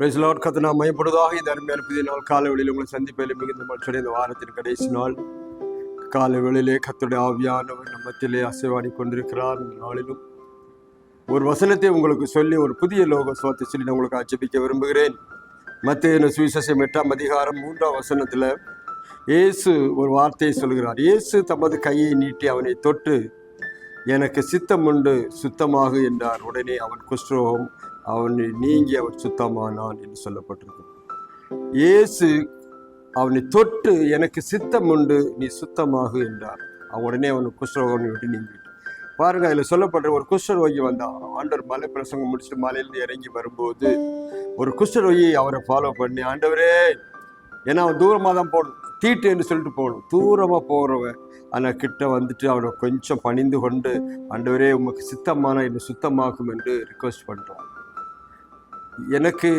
பிரேசலாட் கத்து நான் மையப்படுவதாக இந்த அருமையான புதிய நாள் காலை வெளியில் உங்களை சந்திப்பதில் மிகுந்த மகிழ்ச்சியுடைய இந்த வாரத்தின் கடைசி நாள். காலை வெளியிலே கத்துடைய ஆவியானவர் நம்மத்திலே அசைவாடி கொண்டிருக்கிறார். இந்த நாளிலும் ஒரு வசனத்தை உங்களுக்கு சொல்லி ஒரு புதிய லோக சுவாத்தை சொல்லி நான் உங்களுக்கு ஆட்சேபிக்க விரும்புகிறேன். மத்திய சுவிசேஷம் எட்டாம் அதிகாரம் மூன்றாம் வசனத்தில் இயேசு ஒரு வார்த்தையை சொல்கிறார். இயேசு தமது கையை நீட்டி அவனை தொட்டு எனக்கு சித்தம் உண்டு சுத்தமாக என்றார். உடனே அவன் குஷ்ரோகம் அவனை நீங்கி அவன் சுத்தமானான் என்று சொல்லப்பட்டிருக்கு. இயேசு அவனை தொட்டு எனக்கு சித்தம் உண்டு நீ சுத்தமாகு என்றார். அவன் உடனே அவனை குஷ்ரோகம் விட்டு நீங்கிட்டு பாருங்க அதில் சொல்லப்பட்ட ஒரு குஷ்ணரோகி வந்தான் ஆண்டவர் மலை பிரசங்கம் முடிச்சுட்டு மலையிலிருந்து இறங்கி வரும்போது ஒரு குஷ்ணரோகி அவரை ஃபாலோ பண்ணி ஆண்டவரே ஏன்னா அவன் தூரமாக தான் போகணும் தீட்டு என்று சொல்லிட்டு போகணும் தூரமாக போகிறவன் ஆனால் கிட்ட வந்துட்டு அவனை கொஞ்சம் பணிந்து கொண்டு ஆண்டவரே உமக்கு சித்தமான என்னை சுத்தமாகும் என்று ரிக்வஸ்ட் பண்ணுறான் எனக்கு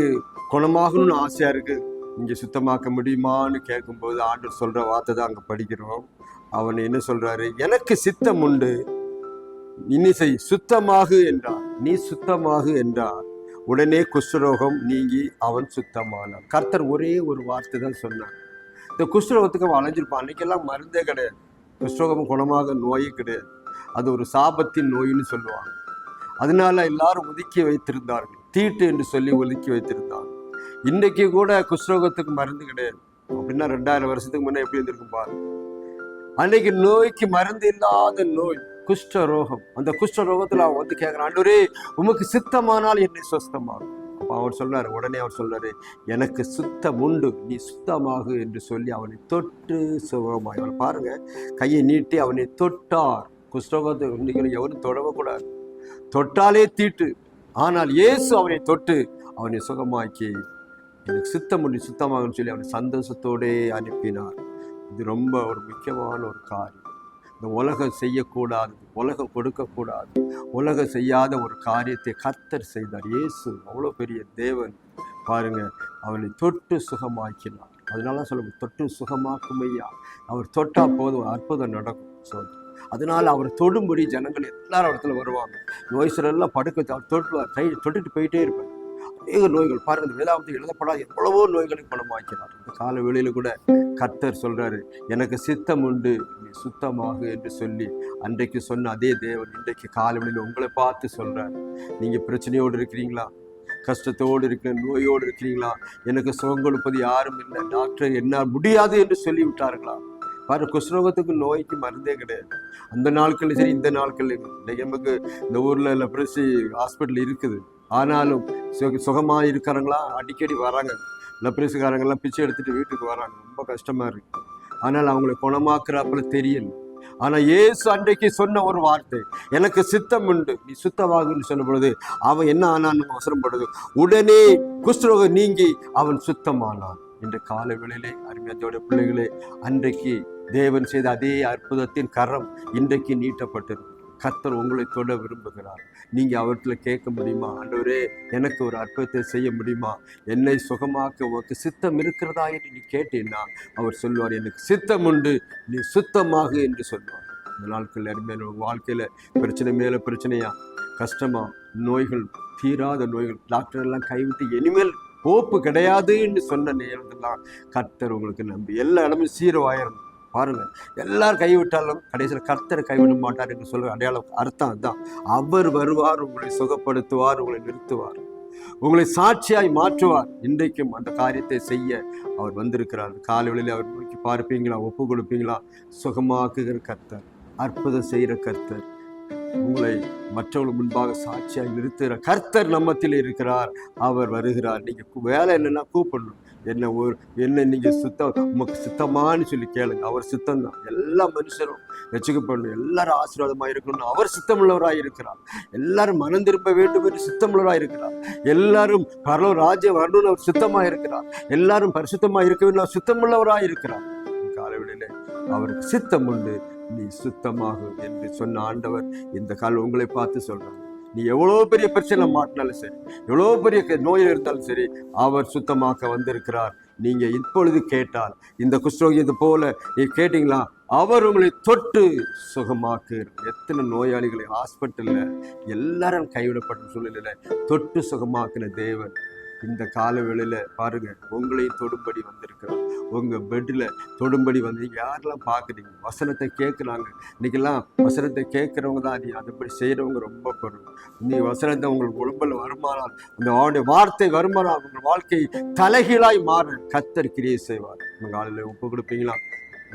குணமாகணும்னு ஆசையாக இருக்குது இங்கே சுத்தமாக்க முடியுமான்னு கேட்கும்போது ஆண்டவர் சொல்கிற வார்த்தை தான் அங்கே படிக்கிறோம். அவன் என்ன சொல்கிறாரு எனக்கு சித்தம் உண்டு. இனி செய் சுத்தமாகு என்றார். நீ சுத்தமாகு என்றார். உடனே குஷ்டரோகம் நீங்கி அவன் சுத்தமானான். கர்த்தர் ஒரே ஒரு வார்த்தை தான் சொன்னார். இந்த குஷ்டரோகத்துக்கு அவன் அலைஞ்சிருப்பான். அன்றைக்கெல்லாம் மருந்தே கிடையாது. குஷ்டரோகம் குணமாக நோயே கிடையாது. அது ஒரு சாபத்தின் நோயின்னு சொல்லுவாங்க. அதனால எல்லாரும் ஒதுக்கி வைத்திருந்தார்கள். தீட்டு என்று சொல்லி ஒதுக்கி வைத்திருந்தான். இன்றைக்கு கூட குஷ்ரோகத்துக்கு மருந்து கிடையாது. அப்படின்னா ரெண்டாயிரம் வருஷத்துக்கு முன்னே எப்படி இருந்திருக்கும் பாரு. அன்னைக்கு நோய்க்கு மருந்து இல்லாத நோய் குஷ்ட ரோகம் அந்த குஷ்ட ரோகத்தில் அவன் வந்து கேட்குறான் ஆண்டவரே உமக்கு சித்தமானால் என்னை சுத்தமாகும் அப்போ அவர் சொல்றாரு உடனே அவர் சொல்றாரு எனக்கு சுத்தம் உண்டு நீ சுத்தமாகு என்று சொல்லி அவனை தொட்டு சுகமாய். அவன் பாருங்க கையை நீட்டி அவனை தொட்டார். குஷ்டரோகத்தை இன்னைக்கு எவரும் தொடவக்கூடாது. தொட்டாலே தீட்டு. ஆனால் இயேசு அவனை தொட்டு அவனை சுகமாக்கி எனக்கு சுத்தம் உண்டு சுத்தமாகுன்னு சொல்லி அவனை சந்தோஷத்தோடே அனுப்பினார். இது ரொம்ப ஒரு முக்கியமான ஒரு காரியம். இந்த உலகம் செய்யக்கூடாது உலகம் கொடுக்கக்கூடாது உலகம் செய்யாத ஒரு காரியத்தை கத்தர் செய்தார். இயேசு அவ்வளோ பெரிய தேவன். பாருங்க அவனை தொட்டு சுகமாக்கினார். அதனால சொல்ல தொட்டு சுகமாக்கும் ஐயா. அவர் தொட்டா போதும் ஒரு அற்புதம் நடக்கும். சொல்லி அதனால் அவர் தொடும்படி ஜனங்கள் எல்லாரும் இடத்துல வருவாங்க. நோய் எல்லாம் படுக்க அவர் தொட்டுவார் கை தொட்டுட்டு போயிட்டே இருப்பார் அநேக நோய்கள் பாருங்கள் இந்த எழுதப்படாத எவ்வளவோ நோய்களை குணமாக்கிறார் இந்த கால வேளையில கூட கர்த்தர் சொல்கிறாரு எனக்கு சித்தம் உண்டு நீ சுத்தமாக என்று சொல்லி அன்றைக்கு சொன்ன அதே தேவன் இன்றைக்கு கால வேளையில உங்களை பார்த்து சொல்கிறார் நீங்கள் பிரச்சனையோடு இருக்கிறீங்களா? கஷ்டத்தோடு இருக்கிற நோயோடு இருக்கிறீங்களா? எனக்கு சுகம் கொடுப்பது யாரும் இல்லை டாக்டர் என்ன முடியாது என்று சொல்லிவிட்டார்களா? பாரு குஷ்ரோகத்துக்கு நோய்க்கு மருந்தே கிடையாது. அந்த நாட்களில் சரி இந்த நாட்கள் இன்னைக்கு நமக்கு இந்த ஊர்ல லெப்ரசி ஹாஸ்பிட்டல் இருக்குது. ஆனாலும் சுக சுகமாக இருக்கிறாங்களா அடிக்கடி வராங்க. லெப்ரஸிக்காரங்கெல்லாம் பிச்சை எடுத்துட்டு வீட்டுக்கு வராங்க. ரொம்ப கஷ்டமா இருக்கு. ஆனால் அவங்களை குணமாக்குறாப்புல தெரியல. ஆனால் ஏசு அன்றைக்கு சொன்ன ஒரு வார்த்தை எனக்கு சித்தம் உண்டு. நீ சுத்தமாகுன்னு சொன்ன பொழுது அவன் என்ன ஆனான்னு அவசரப்படுது. உடனே குஷ்ரோகம் நீங்கி அவன் சுத்தமானான். இன்று காலை வேளையிலே அருமையத்தோட பிள்ளைகளே அன்றைக்கு தேவன் செய்த அதே அற்புதத்தின் கரம் இன்றைக்கு நீட்டப்பட்டது. கத்தர் உங்களை தொட விரும்புகிறார். நீங்கள் அவற்றில் கேட்க முடியுமா? அன்றவரே எனக்கு ஒரு அற்புதத்தை செய்ய முடியுமா? என்னை சுகமாக்க உனக்கு சித்தம் இருக்கிறதா என்று நீ கேட்டீன்னா அவர் சொல்வார் எனக்கு சித்தம் உண்டு நீ சுத்தமாக என்று சொல்வார் இந்த நாட்கள் அருமையான வாழ்க்கையில் பிரச்சனை மேலே பிரச்சனையா? கஷ்டமா? நோய்கள் தீராத நோய்கள். டாக்டர் எல்லாம் கைவிட்டு இனிமேல் போப்பு கிடையாதுன்னு சொன்ன நேரத்தெல்லாம் கர்த்தர் உங்களுக்கு நம்பி எல்லா இடமும் சீரவாயிரும் பாருங்கள் எல்லாரும் கைவிட்டாலும் கடைசியில் கர்த்தரை கைவிட மாட்டார் என்று சொல்கிற அடையாளம் அர்த்தம் அதுதான் அவர் வருவார் உங்களை சுகப்படுத்துவார் உங்களை நிறுத்துவார். உங்களை சாட்சியாய் மாற்றுவார். இன்றைக்கும் அந்த காரியத்தை செய்ய அவர் வந்திருக்கிறார். காலைகளில் அவர் நோக்கி பார்ப்பீங்களா? ஒப்பு கொடுப்பீங்களா? சுகமாக்குகிற கர்த்தர் அற்புதம் செய்கிற கர்த்தர். உங்களை மற்றவர்கள் முன்பாக சாட்சியாக நிறுத்துகிற கர்த்தர் நம்மத்தில் இருக்கிறார். அவர் வருகிறார். நீங்கள் வேலை என்னென்னா கூப்பிடணும். என்ன ஒரு என்ன நீங்கள் சுத்தம் உமக்கு சுத்தமான்னு சொல்லி கேளுங்க. அவர் சுத்தம் தான் எல்லா மனுஷரும் ரசிக்கப்படணும் எல்லாரும் ஆசீர்வாதமா இருக்கணும் அவர் சுத்தமுள்ளவராக இருக்கிறார். எல்லாரும் மனம் திரும்ப வேண்டும் என்று சுத்தமுள்ளவராக இருக்கிறார். எல்லாரும் பரலோ ராஜ்யம் வரணும்னு அவர் சுத்தமாக இருக்கிறார். எல்லாரும் பரிசுத்தமா இருக்க வேண்டும். அவர் சுத்தமுள்ளவராய் இருக்கிறார். காலவெளியிலே அவருக்கு சித்தம் உண்டு. நீ சுத்தமாகு என்று சொன்ன ஆண்டவர் இந்த கால் உங்களை பார்த்து சொல்றார். நீ எவ்வளோ பெரிய பிரச்சனை மாட்டினாலும் சரி எவ்வளோ பெரிய க- நோயில் இருந்தாலும் சரி அவர் சுத்தமாக்க வந்திருக்கிறார். நீங்கள் இப்பொழுது கேட்டால் இந்த குஷ்டரோகி இது போல நீ கேட்டீங்களா? அவர் உங்களை தொட்டு சுகமாக்கு எத்தனை நோயாளிகளை ஹாஸ்பிட்டலில் எல்லாரும் கைவிடப்பட்ட சூழ்நிலையில் தொட்டு சுகமாக்கின தேவன். இந்த கால பாருங்கள் உங்களையும் தொடும்படி வந்திருக்கிறோம். உங்கள் பெட்டில் தொடும்படி வந்து யாரெல்லாம் பார்க்குறீங்க வசனத்தை கேட்குறாங்க இன்னைக்கெல்லாம் வசனத்தை கேட்குறவங்க தான் அது அதுபடி செய்கிறவங்க ரொம்ப குறைவு. இன்னைக்கு வசனத்தை உங்களுக்கு உடம்புல வருமானால் அந்த அவனுடைய வார்த்தை வருமானால் உங்கள் வாழ்க்கை தலைகீழாய் மாற கத்தர் கிரியை செய்வார். உங்கள் காலையில் ஒப்பு கொடுப்பீங்களா?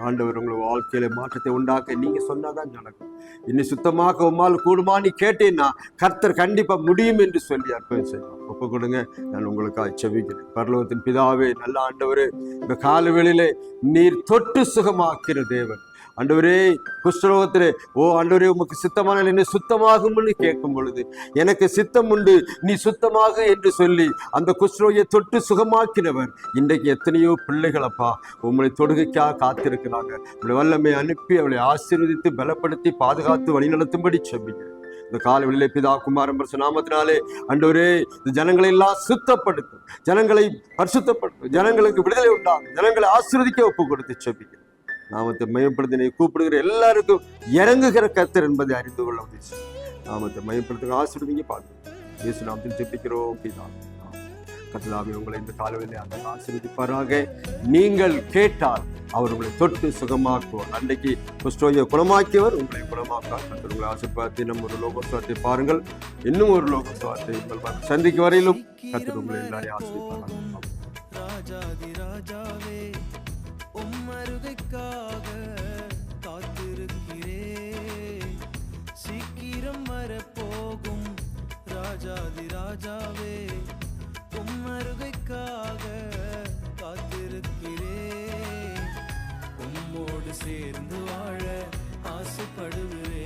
ஆண்டவர் உங்களை வாழ்க்கையில மாற்றத்தை உண்டாக்க நீங்க சொன்னாதான் நடக்கும். இன்னும் சுத்தமாக உம்மால் கூடுமான்னு கேட்டேன்னா கர்த்தர் கண்டிப்பா முடியும் என்று சொல்லி அர்ப்பணம் செய்யலாம் ஒப்பு கொடுங்க. நான் உங்களுக்காக செவிக்கிறேன் பரலோகத்தின் பிதாவே நல்ல ஆண்டவரே இந்த காலவெளியிலே நீர் தொட்டு சுகமாக்கிற தேவன். அண்டவரே குஷ்டரோகத்திலே ஓ அண்டவரே உமக்கு சித்தமான என்னை சுத்தமாகும்னு கேட்கும் பொழுது எனக்கு சித்தம் உண்டு நீ சுத்தமாக என்று சொல்லி அந்த குஷ்டரோகியை தொட்டு சுகமாக்கினவர். இன்றைக்கு எத்தனையோ பிள்ளைகளப்பா உங்களை தொடுகைக்காக காத்திருக்கிறாங்க. உங்களை வல்லமை அனுப்பி அவளை ஆசீர்வதித்து பலப்படுத்தி பாதுகாத்து வழிநடத்தும்படி சொல்லுங்க இந்த காலவெளியிலே பிதா குமாரன் பரிசு நாமத்தினாலே அண்டவரே இந்த ஜனங்களை எல்லாம் சுத்தப்படுத்தும். ஜனங்களை பரிசுத்தப்படுத்தும். ஜனங்களுக்கு விடுதலை உண்டாகும். ஜனங்களை ஆசீர்வதிக்க ஒப்பு கொடுத்து செபிக்க நாமத்தை மையப்படுத்தினை கூப்பிடுகிற எல்லாருக்கும் இறங்குகிற கத்தர் என்பதை அறிந்து கொள்ள உதவி நாமத்தை மையப்படுத்துங்க ஆசீர்வதிங்க பார்க்கணும் இயேசு நாமத்தில் ஜெபிக்கிறோம் பிதா கத்தலாமே உங்களை இந்த காலவெளி அந்த ஆசீர்வதிப்பாராக. நீங்கள் கேட்டால் அவர் உங்களை தொட்டு சுகமாக்குவார். அன்றைக்கு குஷ்டோயை குணமாக்கியவர் உங்களை குணமாக்கார் கத்தர் உங்களை ஆசீர்வாதத்தை நம்ம ஒரு லோகசுவாரத்தை பாருங்கள். இன்னும் ஒரு லோகசுவாரத்தை உங்கள் சந்திக்கு வரையிலும் கத்தர் உங்களை எல்லாரையும் ஆசீர்வாதம் ராஜாதி ராஜாவே. உம்மருகைக்காக காத்திருக்கிறே சீக்கிரம் வரப்போகும் ராஜாதி ராஜாவே உம்மருகைக்காக காத்திருக்கிறே உம்மோடு சேர்ந்து வாழ ஆசைப்படுகிறே